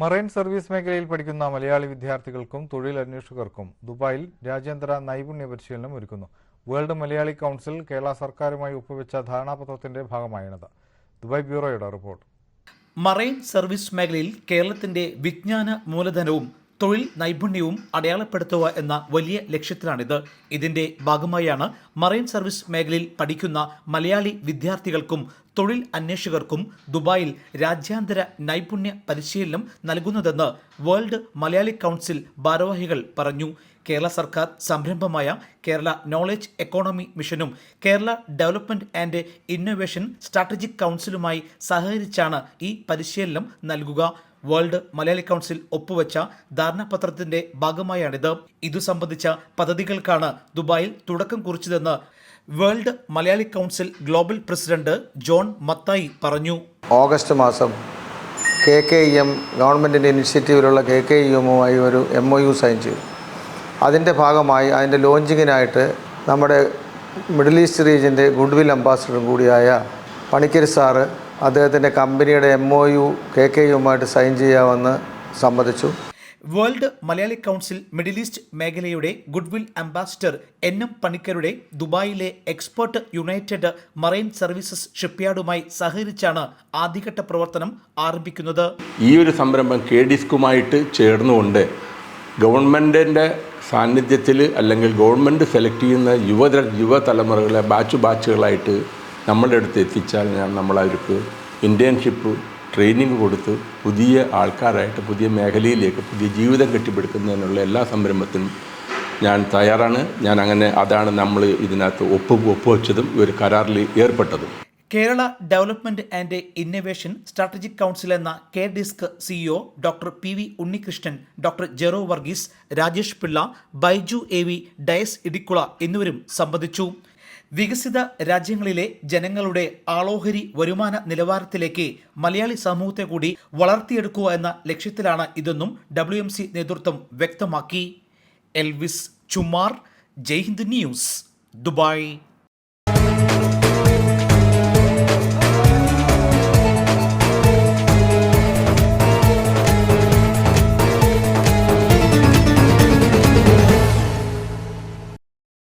Marine service മേഖലയിൽ പഠിക്കുന്ന മലയാളി വിദ്യാർത്ഥികൾക്കും തൊഴിൽ അന്വേഷകർക്കും ദുബായിൽ രാജ്യാന്തര നൈപുണ്യ പരിശീലനം ഒരുക്കുന്നു. വേൾഡ് മലയാളി കൗൺസിൽ കേരള സർക്കാരുമായി ഒപ്പുവെച്ച ധാരണാപത്രത്തിന്റെ ഭാഗമായാണിത്. ദുബായ് ബ്യൂറോയുടെ റിപ്പോർട്ട്. മറൈൻ സർവീസ് മേഖലയിൽ കേരളത്തിന്റെ വിജ്ഞാന മൂലധനവും തൊഴിൽ നൈപുണ്യവും അടയാളപ്പെടുത്തുക എന്ന വലിയ ലക്ഷ്യത്തിലാണിത്. ഇതിന്റെ ഭാഗമായാണ് മറൈൻ സർവീസ് മേഖലയിൽ പഠിക്കുന്ന മലയാളി വിദ്യാർത്ഥികൾക്കും തൊഴിൽ അന്വേഷകർക്കും ദുബായിൽ രാജ്യാന്തര നൈപുണ്യ പരിശീലനം നൽകുന്നതെന്ന് വേൾഡ് മലയാളി കൗൺസിൽ ഭാരവാഹികൾ പറഞ്ഞു. കേരള സർക്കാർ സംരംഭമായ കേരള നോളജ് എക്കോണമി മിഷനും Kerala development and innovation strategic കൗൺസിലുമായി സഹകരിച്ചാണ് ഈ പരിശീലനം നൽകുക. വേൾഡ് മലയാളി കൗൺസിൽ ഒപ്പുവെച്ച ധാരണാപത്രത്തിന്റെ ഭാഗമായാണിത്. ഇതു സംബന്ധിച്ച പദ്ധതികൾക്കാണ് ദുബായിൽ തുടക്കം കുറിച്ചതെന്ന് world Malayali council global president John Mathai പറഞ്ഞു. ഓഗസ്റ്റ് മാസം കെ കെ എം ഗവൺമെന്റിന്റെ ഇനിഷ്യേറ്റീവിലുള്ള കെ കെ എമ്മുമായി ഒരു എം ഒ യു സൈൻ ചെയ്തു. അതിന്റെ ഭാഗമായി അതിന്റെ ലോഞ്ചിങ്ങിനായിട്ട് നമ്മുടെ മിഡിൽ ഈസ്റ്റ് റീജിയന്റെ ഗുഡ്വിൽ അംബാസഡറും കൂടിയായ പണിക്കരി സാറ് അദ്ദേഹത്തിന്റെ കമ്പനിയുടെ M O U K K യുമായിട്ട് sign ചെയ്യാമെന്ന് സമ്മതിച്ചു. World Malayali council middle east മേഖലയുടെ ഗുഡ്വിൽ അംബാസിഡർ എൻ എം പണിക്കരുടെ ദുബായിലെ എക്സ്പേർട്ട് യുണൈറ്റഡ് മറൈൻ സർവീസസ് ഷിപ്പ്യാർഡുമായി സഹകരിച്ചാണ് ആദ്യഘട്ട പ്രവർത്തനം ആരംഭിക്കുന്നത്. ഈ ഒരു സംരംഭം കെ ഡിസ്കുമായിട്ട് ചേർന്നുകൊണ്ട് ഗവൺമെന്റിന്റെ സാന്നിധ്യത്തിൽ അല്ലെങ്കിൽ ഗവൺമെന്റ് സെലക്ട് ചെയ്യുന്ന യുവ യുവതലമുറകളെ ബാച്ച് ബാച്ചുകളായിട്ട് നമ്മളുടെ അടുത്ത് എത്തിച്ചാൽ ഞാൻ നമ്മളവർക്ക് ഇന്റേൺഷിപ്പ് ട്രെയിനിങ് കൊടുത്ത് പുതിയ ആൾക്കാരായിട്ട് പുതിയ മേഖലയിലേക്ക് പുതിയ ജീവിതം കെട്ടിപ്പടുക്കുന്നതിനുള്ള എല്ലാ സംരംഭത്തിനും ഞാൻ തയ്യാറാണ്. ഞാൻ അങ്ങനെ അതാണ് നമ്മൾ ഇതിനകത്ത് ഒപ്പ് ഒപ്പുവെച്ചതും ഒരു കരാറിൽ ഏർപ്പെട്ടതും. Kerala development and innovation strategic council എന്ന K DISC CEO doctor P V Unnikrishnan doctor Jero Varghese Rajesh Pillai Baiju A V Dias Idicula എന്നിവരും സംബന്ധിച്ചു. വികസിത രാജ്യങ്ങളിലെ ജനങ്ങളുടെ ആളോഹരി വരുമാന നിലവാരത്തിലേക്ക് മലയാളി സമൂഹത്തെ കൂടി വളർത്തിയെടുക്കുക എന്ന ലക്ഷ്യത്തിലാണ് ഇതെന്നും ഡബ്ല്യു എം സി നേതൃത്വം വ്യക്തമാക്കി. Elvis Chumar Jaihind news Dubai.